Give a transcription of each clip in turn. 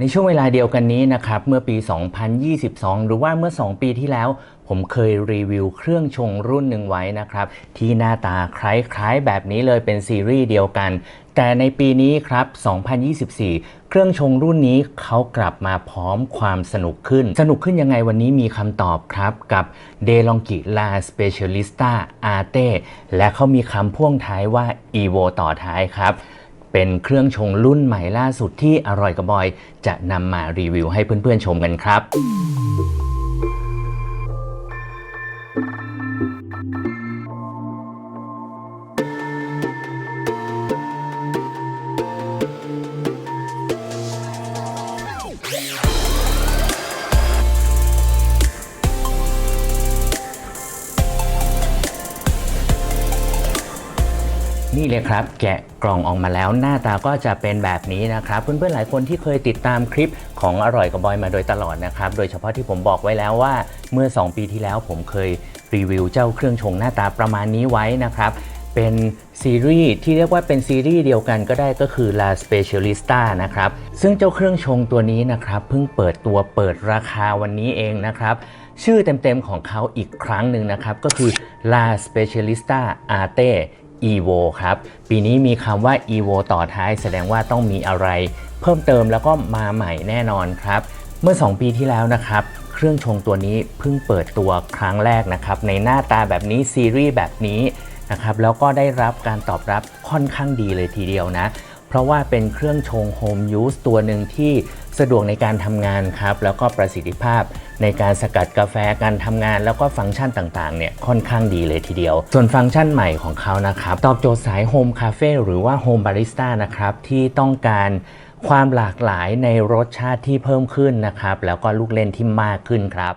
ในช่วงเวลาเดียวกันนี้นะครับ เมื่อปี 2022 หรือว่าเมื่อ 2 ปีที่แล้ว ผมเคยรีวิวเครื่องชงรุ่นหนึ่งไว้นะครับ ที่หน้าตาคล้ายๆ แบบนี้เลยเป็นซีรีส์เดียวกัน แต่ในปีนี้ครับ 2024 เครื่องชงรุ่นนี้เขากลับมาพร้อมความสนุกขึ้น สนุกขึ้นยังไงวันนี้มีคำตอบครับ กับ d e l o n g i La Specialista Arte และเขามีคำพ่วงท้ายว่า Evo ต่อท้ายครับ เป็นเครื่องชงรุ่นใหม่ล่าสุดที่อร่อยกระบอย จะนำมารีวิวให้เพื่อนๆชมกันครับ เลยครับแกะกล่องออกมาแล้วหน้าตาก็จะเป็นแบบนี้นะครับ เพื่อนๆหลายคนที่เคยติดตามคลิปของอร่อยกับบอยมาโดยตลอดนะครับ โดยเฉพาะที่ผมบอกไว้แล้วว่าเมื่อ 2 ปีที่แล้วผมเคยรีวิวเจ้าเครื่องชงหน้าตาประมาณนี้ไว้นะครับเป็นซีรีส์ที่เรียกว่าเป็นซีรีส์เดียวกันก็ได้ก็คือ La Specialista นะครับ ซึ่งเจ้าเครื่องชงตัวนี้นะครับ เพิ่งเปิดตัวเปิดราคาวันนี้เองนะครับ ชื่อเต็มๆของเขาอีกครั้งหนึ่งนะครับ ก็คือ La Specialista Arte Evo ครับ ปีนี้มีคำว่า Evo ต่อท้ายแสดงว่าต้องมีอะไร เพิ่มเติมแล้วก็มาใหม่แน่นอนครับ เมื่อ 2 ปีที่แล้วนะครับ เครื่องชงตัวนี้เพิ่งเปิดตัวครั้งแรกนะครับ ในหน้าตาแบบนี้ซีรีส์แบบนี้นะครับแล้วก็ได้รับการตอบรับค่อนข้างดีเลยทีเดียวนะ ราะว่าเป็นเครื่องชงโฮมยูสตัวหนึ่งที่สะดวกในการทำงานครับ แล้วก็ประสิทธิภาพในการสกัดกาแฟการทำงาน แล้วก็ฟังก์ชันต่างๆเนี่ยค่อนข้างดีเลยทีเดียว ส่วนฟังก์ชันใหม่ของเขานะครับตอบโจทย์สายโฮมคาเฟ่หรือว่าโฮมบาริสต้านะครับที่ต้องการความหลากหลายในรสชาติที่เพิ่มขึ้นนะครับ แล้วก็ลูกเล่นที่มากขึ้นครับ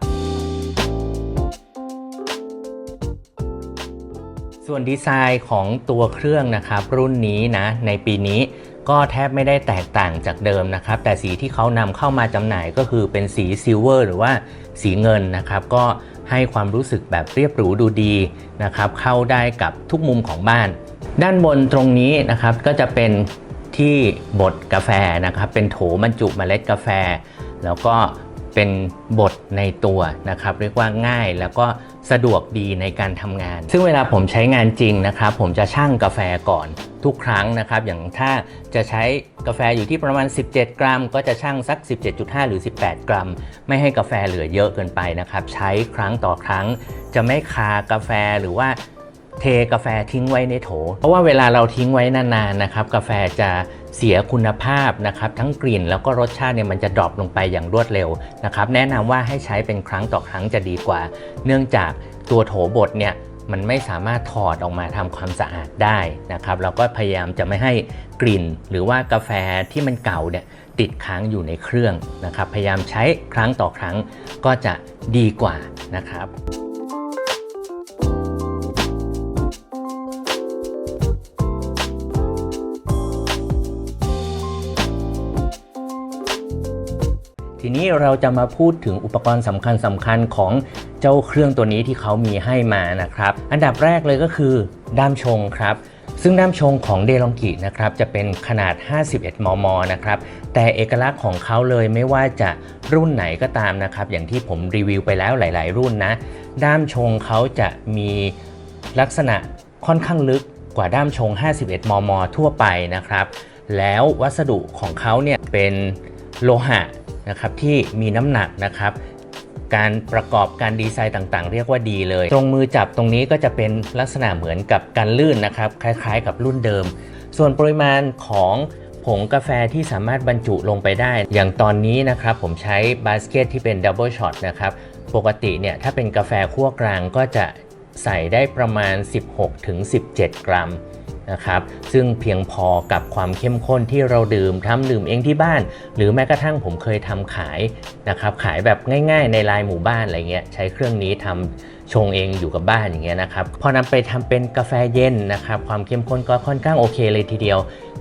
ส่วนดีไซน์ของตัวเครื่องนะครับรุ่นนี้นะในปีนี้ก็แทบไม่ได้แตกต่างจากเดิมนะครับ แต่สีที่เขานำเข้ามาจำหน่ายก็คือเป็นสีซิลเวอร์หรือว่าสีเงินนะครับ ก็ให้ความรู้สึกแบบเรียบหรูดูดีนะครับ เข้าได้กับทุกมุมของบ้าน ด้านบนตรงนี้นะครับก็จะเป็นที่บดกาแฟนะครับ เป็นโถบรรจุเมล็ดกาแฟ แล้วก็ เป็นบทในตัวนะครับ เรียกว่าง่ายแล้วก็สะดวกดีในการทำงาน ซึ่งเวลาผมใช้งานจริงนะครับ ผมจะชั่งกาแฟก่อนทุกครั้งนะครับ อย่างถ้าจะใช้กาแฟอยู่ที่ประมาณ 17 กรัม ก็จะชั่งสัก 17.5 หรือ 18 กรัม ไม่ให้กาแฟเหลือเยอะเกินไปนะครับ ใช้ครั้งต่อครั้ง จะไม่คากาแฟหรือว่าเทกาแฟทิ้งไว้ในโถ เพราะว่าเวลาเราทิ้งไว้นานๆนะครับ กาแฟจะ เสียคุณภาพนะครับทั้งกลิ่นแล้วก็รสชาติเนี่ยมันจะดรอปลงไปอย่างรวดเร็วนะครับแนะนำว่าให้ใช้เป็นครั้งต่อครั้งจะดีกว่า เนื่องจากตัวโถบดเนี่ยมันไม่สามารถถอดออกมาทำความสะอาดได้นะครับเราก็พยายามจะไม่ให้กลิ่น หรือว่ากาแฟที่มันเก่าเนี่ยติดค้างอยู่ในเครื่องนะครับ พยายามใช้ครั้งต่อครั้งก็จะดีกว่านะครับ ทีนี้เราจะมาพูดถึงอุปกรณ์สำคัญสำคัญของเจ้าเครื่องตัวนี้ที่เขามีให้มานะครับ อันดับแรกเลยก็คือด้ามชงครับ ซึ่งด้ามชงของเดลองกินะครับจะเป็นขนาด 51 มม นะครับ แต่เอกลักษณ์ของเขาเลยไม่ว่าจะรุ่นไหนก็ตามนะครับ อย่างที่ผมรีวิวไปแล้วหลาย ๆ รุ่นนะ ด้ามชงเขาจะมีลักษณะค่อนข้างลึกกว่าด้ามชง 51 มม ทั่วไปนะครับ แล้ววัสดุของเขาเนี่ยเป็นโลหะ นะครับที่มีน้ำหนักนะครับการประกอบการดีไซน์ต่างๆ เรียกว่าดีเลย ตรงมือจับตรงนี้ก็จะเป็นลักษณะเหมือนกับการลื่นนะครับ คล้ายๆ กับรุ่นเดิม ส่วนปริมาณของผงกาแฟที่สามารถบรรจุลงไปได้ อย่างตอนนี้นะครับผมใช้บาสเกตที่เป็นดับเบิลช็อตนะครับ ปกติเนี่ยถ้าเป็นกาแฟคั่วกลางก็จะใส่ได้ประมาณ 16-17 กรัม นะครับซึ่งเพียงพอกับความเข้มข้นที่เราดื่มทำดื่มเองที่บ้าน หรือแม้กระทั่งผมเคยทำขายนะครับขายแบบง่าย ๆ ในลายหมู่บ้านอะไรเงี้ยใช้เครื่องนี้ทำชงเองอยู่กับบ้านอย่างเงี้ยนะครับพอนำไปทำเป็นกาแฟเย็นนะครับความเข้มข้นก็ค่อนข้างโอเคเลยทีเดียว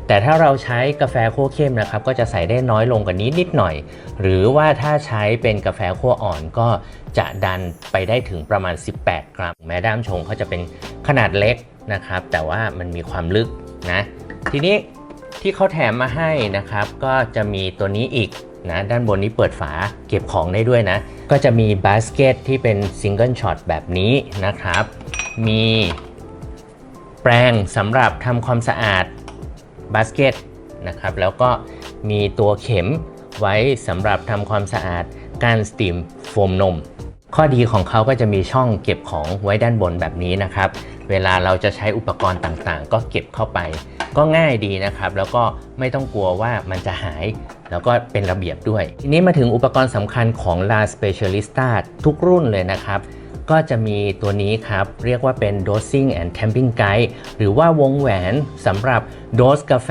แต่ถ้าเราใช้กาแฟคั่วเข้มนะครับก็จะใส่ได้น้อยลงกว่านี้นิดหน่อย หรือว่าถ้าใช้เป็นกาแฟคั่วอ่อนก็จะดันไปได้ถึงประมาณ 18 กรัม แม้ด้ามชงเขาจะเป็นขนาดเล็ก นะครับ แต่ว่ามันมีความลึกนะ ทีนี้ที่เขาแถมมาให้นะครับ ก็จะมีตัวนี้อีกนะด้านบนนี้เปิดฝาเก็บของได้ด้วยนะ ก็จะมีบาสเกตที่เป็นซิงเกิลช็อตแบบนี้นะครับ มีแปรงสำหรับทำความสะอาดบาสเกตนะครับ แล้วก็มีตัวเข็มไว้สำหรับทำความสะอาดการสตีมโฟมนม ข้อดีของเขาก็จะมีช่องเก็บของไว้ด้านบนแบบนี้นะครับ เวลาเราจะใช้อุปกรณ์ต่างๆ ก็เก็บเข้าไป ก็ง่ายดีนะครับ แล้วก็ไม่ต้องกลัวว่ามันจะหาย แล้วก็เป็นระเบียบด้วย ทีนี้มาถึงอุปกรณ์สำคัญของ La Specialista ทุกรุ่นเลยนะครับ ก็จะมีตัวนี้ครับ เรียกว่าเป็น dosing and tamping guide หรือว่าวงแหวนสำหรับโดสกาแฟ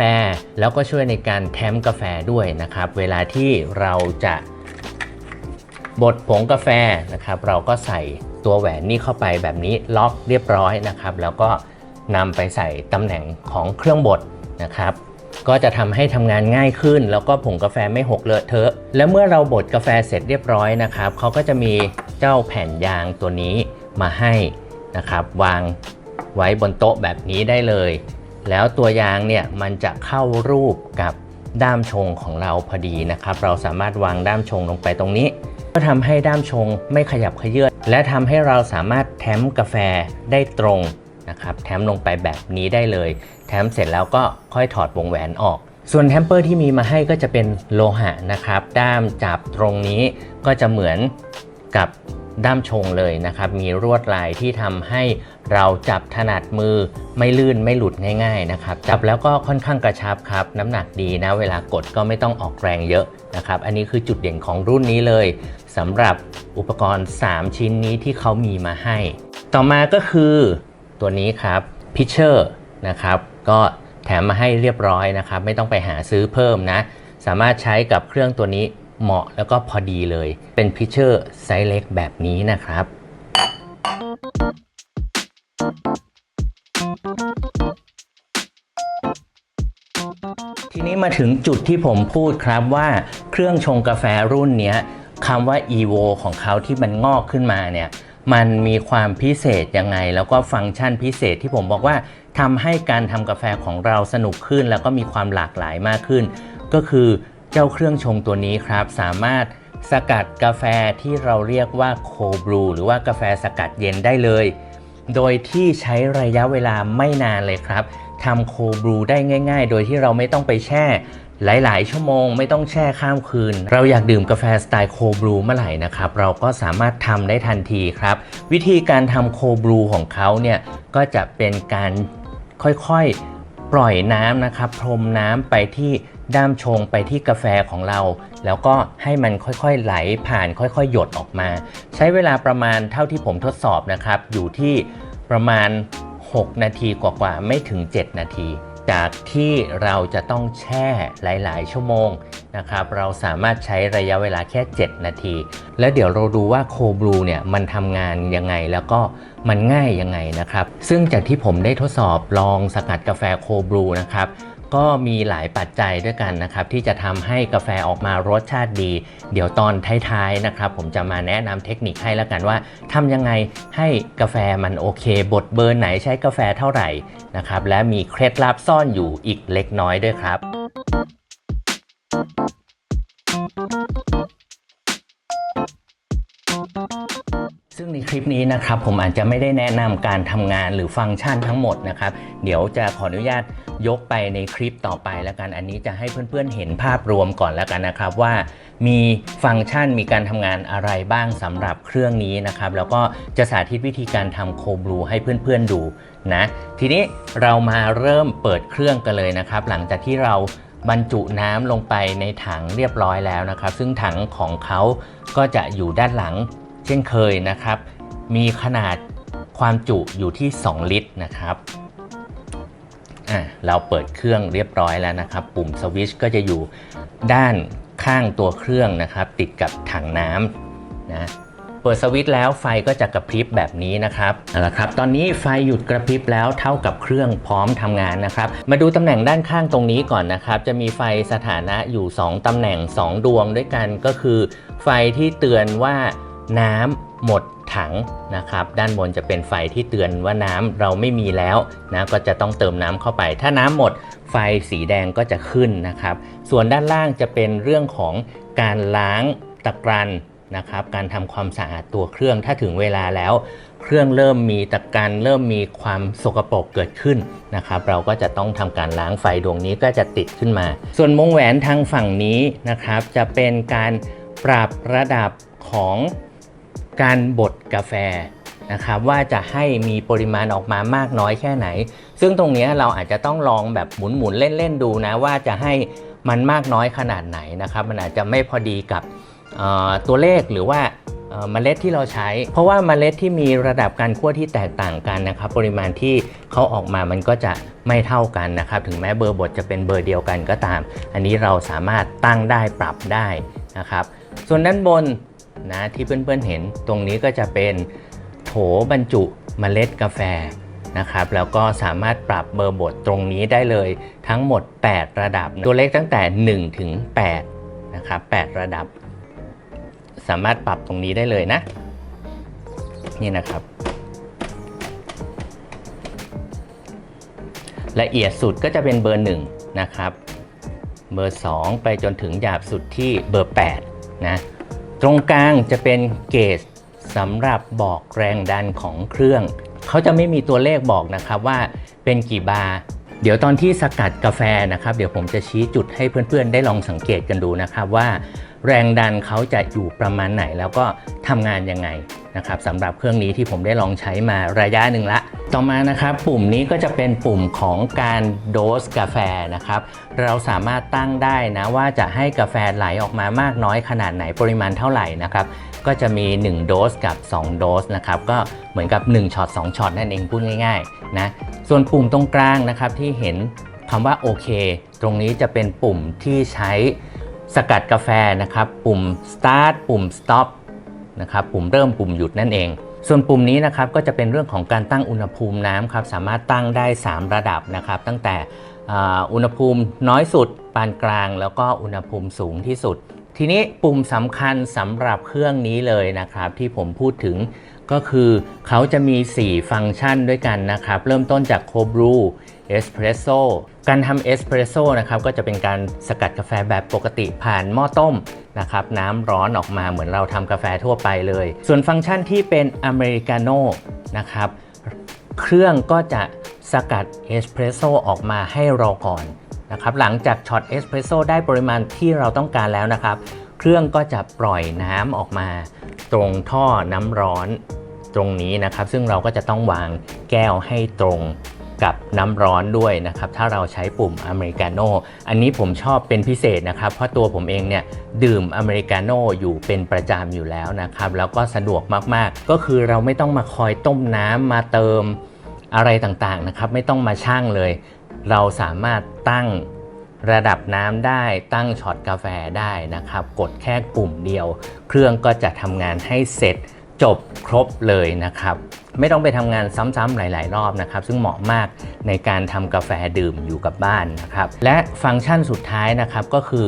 แล้วก็ช่วยในการแทมกาแฟด้วยนะครับ เวลาที่เราจะบดผงกาแฟนะครับ เราก็ใส่ ตัวแหวนนี่เข้าไปแบบนี้ล็อกเรียบร้อยนะครับ แล้วก็นำไปใส่ตำแหน่งของเครื่องบดนะครับ ก็จะทำให้ทำงานง่ายขึ้น แล้วก็ผงกาแฟไม่หกเลอะเทอะ และเมื่อเราบดกาแฟเสร็จเรียบร้อยนะครับเขาก็จะมีเจ้าแผ่นยางตัวนี้มาให้นะครับ วางไว้บนโต๊ะแบบนี้ได้เลย แล้วตัวยางเนี่ยมันจะเข้ารูปกับด้ามชงของเราพอดีนะครับ เราสามารถวางด้ามชงลงไปตรงนี้ ก็ทำให้ด้ามชงไม่ขยับขยื้อน และทำให้เราสามารถแถมกาแฟได้ตรงนะครับแถมลงไปแบบนี้ได้เลย แถมเสร็จแล้วก็ค่อยถอดวงแหวนออก ส่วนแทมเปอร์ที่มีมาให้ก็จะเป็นโลหะนะครับ ด้ามจับตรงนี้ก็จะเหมือนกับด้ามชงเลยนะครับ มีรวดลายที่ทำให้เราจับถนัดมือไม่ลื่นไม่หลุดง่าย ๆนะครับ จับแล้วก็ค่อนข้างกระชับครับ น้ำหนักดีนะ เวลากดก็ไม่ต้องออกแรงเยอะนะครับ อันนี้คือจุดเด่นของรุ่นนี้เลย สำหรับอุปกรณ์ 3 ชิ้นนี้ที่เขามีมาให้ ต่อมาก็คือตัวนี้ครับ Pitcher นะครับก็แถมมาให้เรียบร้อยนะครับ ไม่ต้องไปหาซื้อเพิ่มนะ สามารถใช้กับเครื่องตัวนี้เหมาะแล้วก็พอดีเลย เป็น Pitcher ไซส์เล็กแบบนี้นะครับ ทีนี้มาถึงจุดที่ผมพูดครับว่าเครื่องชงกาแฟรุ่นนี้ คำว่า evo ของเขาที่มันงอกขึ้นมาเนี่ยมันมีความพิเศษยังไง แล้วก็ฟังก์ชันพิเศษที่ผมบอกว่าทำให้การทำกาแฟของเราสนุกขึ้น แล้วก็มีความหลากหลายมากขึ้น ก็คือเจ้าเครื่องชงตัวนี้ครับ สามารถสกัดกาแฟที่เราเรียกว่าโคบรูหรือว่ากาแฟสกัดเย็นได้เลย โดยที่ใช้ระยะเวลาไม่นานเลยครับทำโคบรูได้ง่าย ๆ โดยที่เราไม่ต้องไปแช่ หลาย ๆ ชั่วโมงไม่ต้องแช่ข้ามคืน เราอยากดื่มกาแฟสไตล์โคบรูเมื่อไหร่นะครับ เราก็สามารถทำได้ทันทีครับ วิธีการทำโคบรูของเขาเนี่ยก็จะเป็นการค่อย ๆ ปล่อยน้ำนะครับ พรมน้ำไปที่ด้ามชงไปที่กาแฟของเรา แล้วก็ให้มันค่อยๆไหลผ่านค่อยๆ หยดออกมา ใช้เวลาประมาณเท่าที่ผมทดสอบนะครับ อยู่ที่ประมาณ 6 นาทีกว่าๆไม่ถึง 7 นาที จากที่เราจะต้องแช่หลาย ๆ ชั่วโมงนะครับ เราสามารถใช้ระยะเวลาแค่ 7 นาที แล้วเดี๋ยวเราดูว่าโคบลูเนี่ยมันทำงานยังไงแล้วก็มันง่ายยังไงนะครับ ซึ่งจากที่ผมได้ทดสอบลองสกัดกาแฟโคบลูนะครับ ก็มีหลายปัจจัยด้วยกันนะครับที่จะทำให้กาแฟออกมารสชาติดี เดี๋ยวตอนท้ายๆนะครับผมจะมาแนะนำเทคนิคให้แล้วกันว่าทำยังไงให้กาแฟมันโอเค บดเบอร์ไหนใช้กาแฟเท่าไหร่นะครับและมีเคล็ดลับซ่อนอยู่อีกเล็กน้อยด้วยครับ ซึ่งในคลิปนี้นะครับผมอาจจะไม่ได้แนะนำการทำงานหรือฟังก์ชันทั้งหมดนะครับ เดี๋ยวจะขออนุญาตยกไปในคลิปต่อไปแล้วกันอันนี้จะให้เพื่อนๆเห็นภาพรวมก่อนแล้วกันนะครับว่า มีฟังก์ชันมีการทำงานอะไรบ้างสำหรับเครื่องนี้นะครับ แล้วก็จะสาธิตวิธีการทำโคบลูให้เพื่อนๆดูนะทีนี้เรามาเริ่มเปิดเครื่องกันเลยนะครับ หลังจากที่เราบรรจุน้ำลงไปในถังเรียบร้อยแล้วนะครับ ซึ่งถังของเขาก็จะอยู่ด้านหลัง เช่นเคยนะครับ มีขนาดความจุอยู่ที่ 2 ลิตรนะครับเราเปิดเครื่องเรียบร้อยแล้วนะครับ ปุ่มสวิตช์ก็จะอยู่ด้านข้างตัวเครื่องนะครับ ติดกับถังน้ำนะเปิดสวิตช์แล้วไฟก็จะกระพริบแบบนี้นะครับเอาละครับ ตอนนี้ไฟหยุดกระพริบแล้วเท่ากับเครื่องพร้อมทำงานนะครับ มาดูตำแหน่งด้านข้างตรงนี้ก่อนนะครับ จะมีไฟสถานะอยู่ 2ตำแหน่ง 2 ดวงด้วยกันก็คือ ไฟที่เตือนว่า น้ำหมดถังนะครับด้านบนจะเป็นไฟที่เตือนว่าน้ำเราไม่มีแล้วนะก็จะต้องเติมน้ำเข้าไป ถ้าน้ำหมดไฟสีแดงก็จะขึ้นนะครับ ส่วนด้านล่างจะเป็นเรื่องของการล้างตะกรันนะครับการทำความสะอาดตัวเครื่องถ้าถึงเวลาแล้ว เครื่องเริ่มมีตะกรันเริ่มมีความสกปรกเกิดขึ้นนะครับ เราก็จะต้องทำการล้างไฟดวงนี้ก็จะติดขึ้นมา ส่วนวงแหวนทางฝั่งนี้นะครับ จะเป็นการปรับระดับของ การบดกาแฟนะครับว่าจะให้มีปริมาณออกมามากน้อยแค่ไหน ซึ่งตรงนี้เราอาจจะต้องลองแบบหมุนๆเล่นๆดูนะว่าจะให้มันมากน้อยขนาดไหนนะครับ มันอาจจะไม่พอดีกับตัวเลขหรือว่าเอ่อเมล็ดที่เราใช้ เพราะว่าเมล็ดที่มีระดับการคั่วที่แตกต่างกันนะครับ ปริมาณที่เขาออกมามันก็จะไม่เท่ากันนะครับ ถึงแม้เบอร์บทจะเป็นเบอร์เดียวกันก็ตาม อันนี้เราสามารถตั้งได้ปรับได้นะครับ ส่วนด้านบน นะที่เพื่อนๆเห็นตรงนี้ก็จะเป็นโถบรรจุเมล็ดกาแฟนะครับแล้วก็สามารถปรับเบอร์บทตรงนี้ได้เลยทั้งหมด 8 ระดับ ตัวเลขตั้งแต่ 1 ถึง8นะครับ8ระดับ สามารถปรับตรงนี้ได้เลยนะ นี่นะครับ ละเอียดสุดก็จะเป็นเบอร์ 1 นะครับ เบอร์ 2 ไปจนถึงหยาบสุดที่เบอร์ 8 นะ รงกลางจะเป็นเกจสำหรับบอกแรงดันของเครื่อง เขาจะไม่มีตัวเลขบอกนะครับว่าเป็นกี่บาร์เดี๋ยวตอนที่สกัดกาแฟนะครับ เดี๋ยวผมจะชี้จุดให้เพื่อนๆ ได้ลองสังเกตกันดูนะครับว่า แรงดันเขาจะอยู่ประมาณไหนแล้วก็ทำงานยังไง นะครับสำหรับเครื่องนี้ที่ผมได้ลองใช้มาระยะหนึ่งละ ต่อมานะครับปุ่มนี้ก็จะเป็นปุ่มของการโดสกาแฟนะครับ เราสามารถตั้งได้นะว่าจะให้กาแฟไหลออกมามากน้อยขนาดไหนปริมาณเท่าไหร่นะครับก็จะมี 1 โดสกับ 2 โดสนะครับก็เหมือนกับ 1ช็อต2ช็อตนั่นเองพูดง่ายๆนะส่วนปุ่มตรงกลางนะครับที่เห็นคำว่าโอเค ตรงนี้จะเป็นปุ่มที่ใช้สกัดกาแฟนะครับ ปุ่ม start ปุ่ม stop นะครับปุ่มเริ่มปุ่มหยุดนั่นเอง ส่วนปุ่มนี้นะครับก็จะเป็นเรื่องของการตั้งอุณหภูมิน้ำครับสามารถตั้งได้ 3 ระดับนะครับ ตั้งแต่อุณหภูมิน้อยสุด ปานกลาง แล้วก็อุณหภูมิสูงที่สุด ทีนี้ปุ่มสำคัญสำหรับเครื่องนี้เลยนะครับ ที่ผมพูดถึงก็คือเขาจะมี 4 ฟังก์ชันด้วยกันนะครับ เริ่มต้นจากโคบรูเอสเพรสโซการทำเอสเพรสโซนะครับก็จะเป็นการสกัดกาแฟแบบปกติผ่านหม้อต้ม นะครับน้ำร้อนออกมาเหมือนเราทำกาแฟทั่วไปเลย ส่วนฟังก์ชันที่เป็นอเมริกาโน่นะครับเครื่องก็จะสกัดเอสเพรสโซออกมาให้เราก่อนนะครับหลังจากช็อตเอสเพรสโซได้ปริมาณที่เราต้องการแล้วนะครับ เครื่องก็จะปล่อยน้ำออกมา ตรงท่อน้ำร้อนตรงนี้นะครับ ซึ่งเราก็จะต้องวางแก้วให้ตรง กับน้ำร้อนด้วยนะครับถ้าเราใช้ปุ่มอเมริกาโน่อันนี้ผมชอบเป็นพิเศษนะครับ เพราะตัวผมเองเนี่ยดื่มอเมริกาโน่อยู่เป็นประจำอยู่แล้วนะครับ แล้วก็สะดวกมากๆ ก็คือเราไม่ต้องมาคอยต้มน้ำมาเติมอะไรต่างๆนะครับ ไม่ต้องมาชั่งเลย เราสามารถตั้งระดับน้ำได้ตั้งช็อตกาแฟได้นะครับ กดแค่ปุ่มเดียว เครื่องก็จะทำงานให้เสร็จ จบครบเลยนะครับ ไม่ต้องไปทำงานซ้ำๆหลาย ๆ รอบนะครับ ซึ่งเหมาะมากในการทำกาแฟดื่มอยู่กับบ้านนะครับ และฟังก์ชันสุดท้ายนะครับก็คือ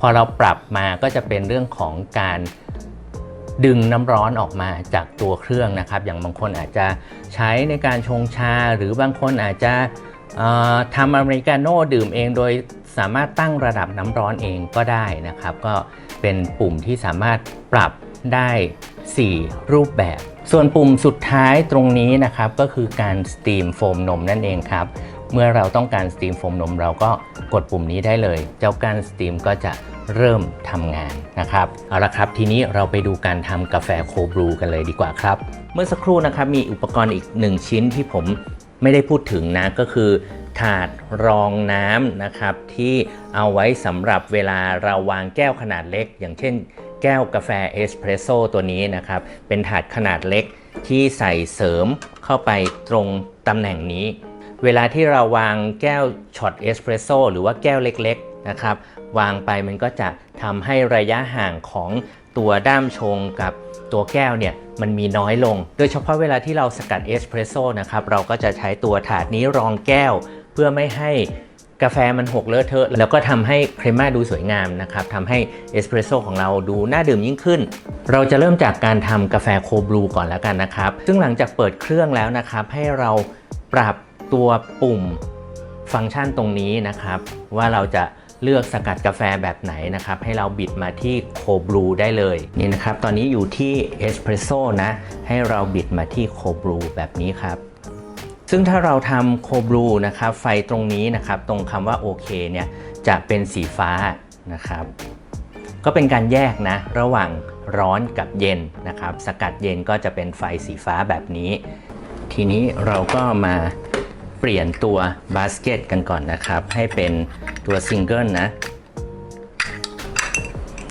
พอเราปรับมาก็จะเป็นเรื่องของการดึงน้ำร้อนออกมาจากตัวเครื่องนะครับ อย่างบางคนอาจจะใช้ในการชงชา หรือบางคนอาจจะทำอเมริกาโน่ดื่มเองโดยสามารถตั้งระดับน้ำร้อนเองก็ได้นะครับ ก็เป็นปุ่มที่สามารถปรับได้ 4 รูปแบบ ส่วนปุ่มสุดท้ายตรงนี้นะครับก็คือการสตรีมโฟมนมนั่นเองครับ เมื่อเราต้องการสตรีมโฟมนมเราก็กดปุ่มนี้ได้เลย เจ้าการสตรีมก็จะเริ่มทำงานนะครับ เอาละครับ ทีนี้เราไปดูการทำกาแฟโคบรูกันเลยดีกว่าครับ เมื่อสักครู่นะครับมีอุปกรณ์อีกหนึ่งชิ้นที่ผมไม่ได้พูดถึงนะก็คือถาดรองน้ำนะครับที่เอาไว้สำหรับเวลาเราวางแก้วขนาดเล็ก อย่างเช่น แก้วกาแฟเอสเพรสโซตัวนี้นะครับ เป็นถาดขนาดเล็กที่ใส่เสริมเข้าไปตรงตำแหน่งนี้ เวลาที่เราวางแก้วช็อตเอสเพรสโซหรือว่าแก้วเล็กๆนะครับ วางไปมันก็จะทำให้ระยะห่างของตัวด้ามชงกับตัวแก้วเนี่ยมันมีน้อยลง โดยเฉพาะเวลาที่เราสกัดเอสเพรสโซนะครับ เราก็จะใช้ตัวถาดนี้รองแก้ว เพื่อไม่ให้ กาแฟมันหกเลอะเทอะ แล้วก็ทำให้ครีม่าดูสวยงามนะครับทำให้เอสเปรสโซ่ของเราดูน่าดื่มยิ่งขึ้น เราจะเริ่มจากการทำกาแฟโคบลูก่อนแล้วกันนะครับ ซึ่งหลังจากเปิดเครื่องแล้วนะครับ ให้เราปรับตัวปุ่มฟังก์ชันตรงนี้นะครับ ว่าเราจะเลือกสกัดกาแฟแบบไหนนะครับ ให้เราบิดมาที่โคบลูได้เลยนี่นะครับ ตอนนี้อยู่ที่เอสเปรสโซ่นะ ให้เราบิดมาที่โคบลูแบบนี้ครับ ซึ่งถ้าเราทำโคบลูนะครับไฟตรงนี้นะครับตรงคำว่าโอเคเนี่ยจะเป็นสีฟ้านะครับ ก็เป็นการแยกนะระหว่างร้อนกับเย็นนะครับ สกัดเย็นก็จะเป็นไฟสีฟ้าแบบนี้ ทีนี้เราก็มาเปลี่ยนตัวบาสเกตกันก่อนนะครับ ให้เป็นตัวซิงเกิลนะ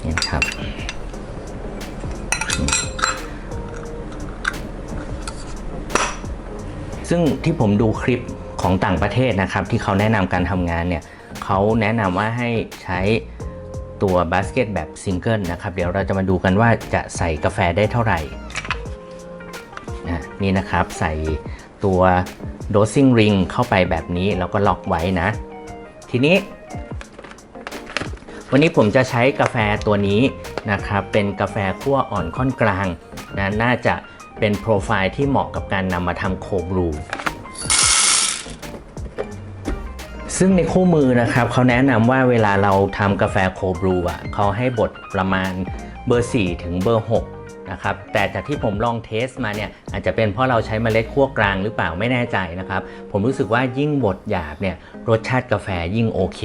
นี่ครับ ซึ่งที่ผมดูคลิปของต่างประเทศนะครับ ที่เขาแนะนำการทำงานเนี่ยเขาแนะนำว่าให้ใช้ตัวบาสเกตแบบซิงเกิลนะครับ เดี๋ยวเราจะมาดูกันว่าจะใส่กาแฟได้เท่าไหร่นะนี่นะครับใส่ตัว dosing ring เข้าไปแบบนี้แล้วก็ล็อกไว้นะ ทีนี้ วันนี้ผมจะใช้กาแฟตัวนี้นะครับ เป็นกาแฟคั่วอ่อนค่อนกลางนะน่าจะ เป็นโปรไฟล์ที่เหมาะกับการนำมาทำโคบรูซึ่งในคู่มือนะครับเขาแนะนำว่าเวลาเราทำกาแฟโคบรูอะเขาให้บดประมาณเบอร์ 4 ถึงเบอร์ 6นะครับแต่จากที่ผมลองเทสมาเนี่ยอาจจะเป็นเพราะเราใช้เมล็ดคั่วกลางหรือเปล่าไม่แน่ใจนะครับ ผมรู้สึกว่ายิ่งบดหยาบเนี่ยรสชาติกาแฟยิ่งโอเค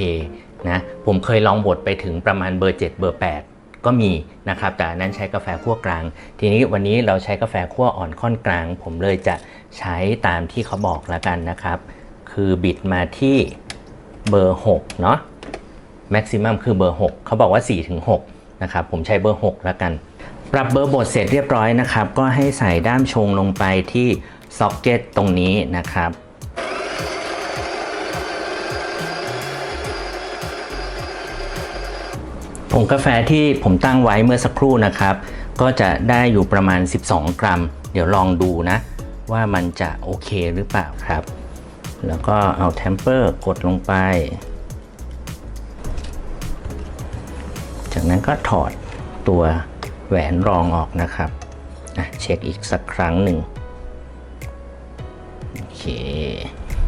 นะผมเคยลองบดไปถึงประมาณเบอร์ 7 เบอร์ 8 ก็มีนะครับ แต่อันนั้นใช้กาแฟคั่วกลาง ทีนี้วันนี้เราใช้กาแฟคั่วอ่อนค่อนกลาง ผมเลยจะใช้ตามที่เขาบอกแล้วกันนะครับ คือบิดมาที่เบอร์6เนาะแม็กซิมัมคือเบอร์ 6 เขาบอกว่า4ถึง6นะครับ ผมใช้เบอร์ 6 แล้วกัน ปรับเบอร์บดเสร็จเรียบร้อยนะครับ ก็ให้ใส่ด้ามชงลงไปที่ซ็อกเก็ตตรงนี้นะครับ ผงกาแฟที่ผมตั้งไว้เมื่อสักครู่นะครับ ก็จะได้อยู่ประมาณ 12 กรัม เดี๋ยวลองดูนะ ว่ามันจะโอเคหรือเปล่าครับ แล้วก็เอาเทมเปอร์กดลงไป จากนั้นก็ถอดตัวแหวนรองออกนะครับเช็คอีกสักครั้งหนึ่งโอเค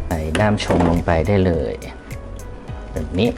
ใส่ด้ามชมลงไปได้เลย แบบนี้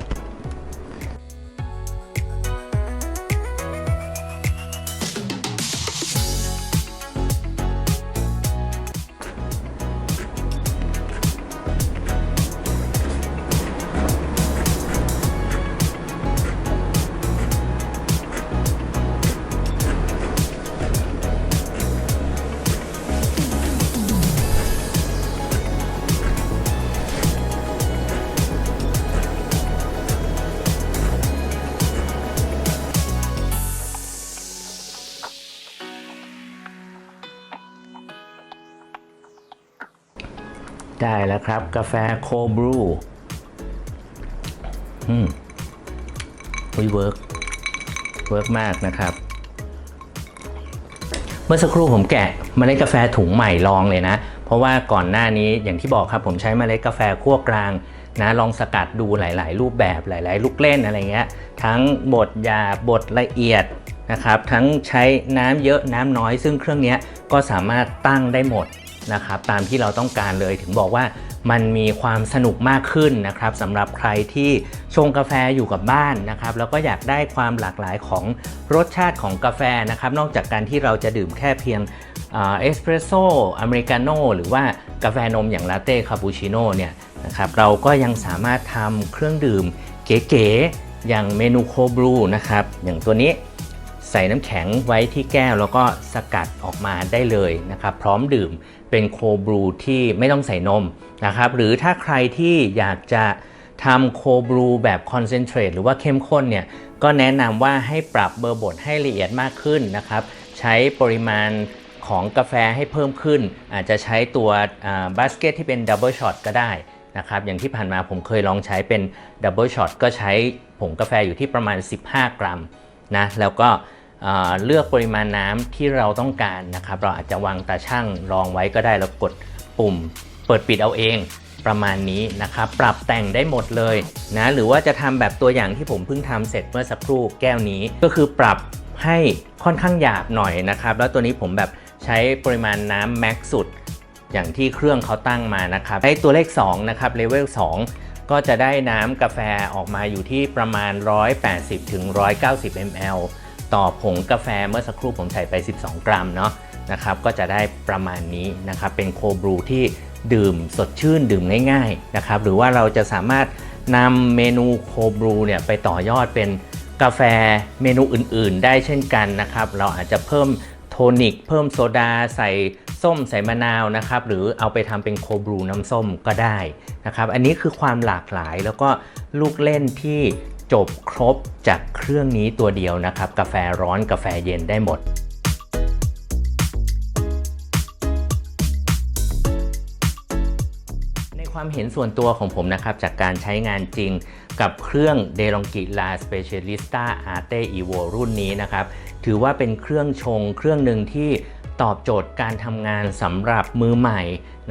ครับ กาแฟโคบรูอืมวิเวิร์กเวิร์กมากนะครับ เมื่อสักครู่ผมแกะเมล็ดกาแฟถุงใหม่ลองเลยนะ เพราะว่าก่อนหน้านี้อย่างที่บอกครับ ผมใช้เมล็ดกาแฟคั่วกลางนะลองสกัดดูหลาย ๆ รูปแบบหลาย ๆ ลูกเล่นอะไรเงี้ย ทั้งบดหยาบบดละเอียดนะครับ ทั้งใช้น้ำเยอะน้ำน้อย ซึ่งเครื่องนี้ก็สามารถตั้งได้หมดนะครับ ตามที่เราต้องการเลยถึงบอกว่า มันมีความสนุกมากขึ้นนะครับสำหรับใครที่ชงกาแฟอยู่กับบ้านนะครับแล้วก็อยากได้ความหลากหลายของรสชาติของกาแฟนะครับนอกจากการที่เราจะดื่มแค่เพียงเอสเปรสโซ่อเมริกาโน่หรือว่ากาแฟนมอย่างลาเต้คาปูชิโน่เนี่ยนะครับเราก็ยังสามารถทำเครื่องดื่มเก๋ๆอย่างเมนูโคบรูนะครับอย่างตัวนี้ ใส่น้ำแข็งไว้ที่แก้วแล้วก็สกัดออกมาได้เลยนะครับ พร้อมดื่มเป็นโคบรูที่ไม่ต้องใส่นมนะครับ หรือถ้าใครที่อยากจะทำโคบรูแบบคอนเซนเทรตหรือว่าเข้มข้นเนี่ย ก็แนะนำว่าให้ปรับเบอร์บดให้ละเอียดมากขึ้นนะครับ ใช้ปริมาณของกาแฟให้เพิ่มขึ้น อาจจะใช้ตัวบาสเกตที่เป็นดับเบิลช็อตก็ได้นะครับ อย่างที่ผ่านมาผมเคยลองใช้เป็นดับเบิลช็อตก็ใช้ผงกาแฟอยู่ที่ประมาณ 15 กรัมนะ แล้วก็ เเลือกปริมาณน้ำที่เราต้องการนะครับ เราอาจจะวางตาช่างรองไว้ก็ได้แล้วกดปุ่ม เปิดปิดเอาเองประมาณนี้นะครับ ปรับแต่งได้หมดเลยนะ หรือว่าจะทำแบบตัวอย่างที่ผมเพิ่งทำเสร็จเมื่อสักครู่แก้วนี้ ก็คือปรับให้ค่อนข้างหยาบหน่อยนะครับ แล้วตัวนี้ผมแบบใช้ปริมาณน้ำแม็กสุด อย่างที่เครื่องเขาตั้งมานะครับได้ตัวเลข 2 นะครับเลเวล 2 ก็จะได้น้ำกาแฟออกมาอยู่ที่ประมาณ 180ถึง190 ml ต่อผงกาแฟเมื่อสักครู่ผมใส่ไป 12 กรัมเนาะนะครับก็จะได้ประมาณนี้นะครับเป็นโคบรูที่ดื่มสดชื่นดื่มง่ายๆนะครับหรือว่าเราจะสามารถนำเมนูโคบรูเนี่ยไปต่อยอดเป็นกาแฟเมนูอื่นๆ ได้เช่นกันนะครับเราอาจจะเพิ่มโทนิกเพิ่มโซดาใส่ส้มใส่มะนาวนะครับหรือเอาไปทำเป็นโคบรูน้ำส้มก็ได้นะครับอันนี้คือความหลากหลายแล้วก็ลูกเล่นที่ จบครบจากเครื่องนี้ตัวเดียวนะครับ กาแฟร้อนกาแฟเย็นได้หมดในความเห็นส่วนตัวของผมนะครับ จากการใช้งานจริงกับเครื่อง d e l o n g i La Specialista Arte Evo รุ่นนี้นะครับ ถือว่าเป็นเครื่องชงเครื่องหนึ่งที่ ตอบโจทย์การทำงานสำหรับมือใหม่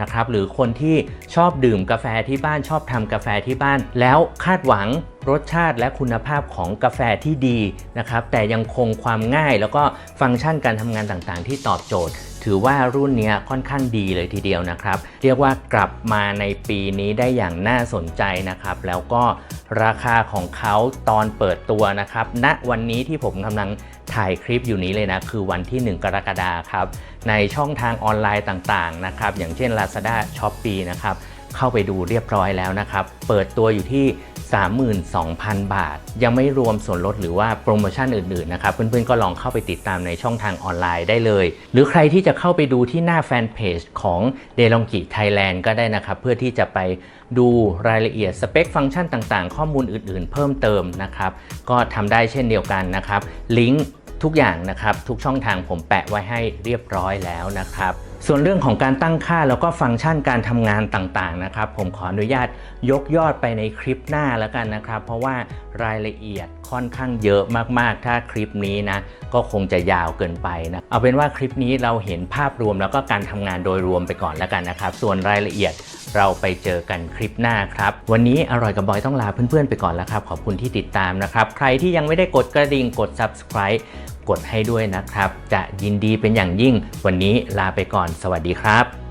นะครับหรือคนที่ชอบดื่มกาแฟที่บ้านชอบทำกาแฟที่บ้าน แล้วคาดหวังรสชาติและคุณภาพของกาแฟที่ดีนะครับแต่ยังคงความง่ายแล้วก็ฟังก์ชันการทำงานต่างๆ ที่ตอบโจทย์ ถือว่ารุ่นนี้ค่อนข้างดีเลยทีเดียวนะครับ เรียกว่ากลับมาในปีนี้ได้อย่างน่าสนใจนะครับ แล้วก็ราคาของเขาตอนเปิดตัวนะครับณวันนี้ที่ผมกำลังถ่ายคลิปอยู่นี้เลยนะ คือวันที่ 1 กรกฎาคมครับ ในช่องทางออนไลน์ต่างๆนะครับ อย่างเช่น Lazada s h o p e e นะครับ เข้าไปดูเรียบร้อยแล้วนะครับ เปิดตัวอยู่ที่ 32,000 บาท ยังไม่รวมส่วนลดหรือว่าโปรโมชั่นอื่นๆนะครับ เพื่อนๆก็ลองเข้าไปติดตามในช่องทางออนไลน์ได้เลย หรือใครที่จะเข้าไปดูที่หน้าแฟนเพจของ d e l o n g i Thailand ก็ได้นะครับ เพื่อที่จะไปดูรายละเอียดสเปคฟังก์ชันต่างๆ ข้อมูลอื่นๆ เพิ่มเติมนะครับ ก็ทำได้เช่นเดียวกันนะครับลิงก์ทุกอย่างนะครับ ทุกช่องทางผมแปะไว้ให้เรียบร้อยแล้วนะครับ ส่วนเรื่องของการตั้งค่าแล้วก็ฟังก์ชันการทำงานต่างๆนะครับ ผมขออนุญาตยกยอดไปในคลิปหน้าแล้วกันนะครับ เพราะว่ารายละเอียดค่อนข้างเยอะมากๆ ถ้าคลิปนี้นะก็คงจะยาวเกินไปนะเอาเป็นว่าคลิปนี้เราเห็นภาพรวมแล้วก็การทำงานโดยรวมไปก่อนแล้วกันนะครับ ส่วนรายละเอียดเราไปเจอกันคลิปหน้าครับ วันนี้อร่อยกับบอยต้องลาเพื่อนๆไปก่อนแล้วครับ ขอบคุณที่ติดตามนะครับ ใครที่ยังไม่ได้กดกระดิ่งกด subscribe กดให้ด้วยนะครับ จะยินดีเป็นอย่างยิ่ง วันนี้ลาไปก่อน สวัสดีครับ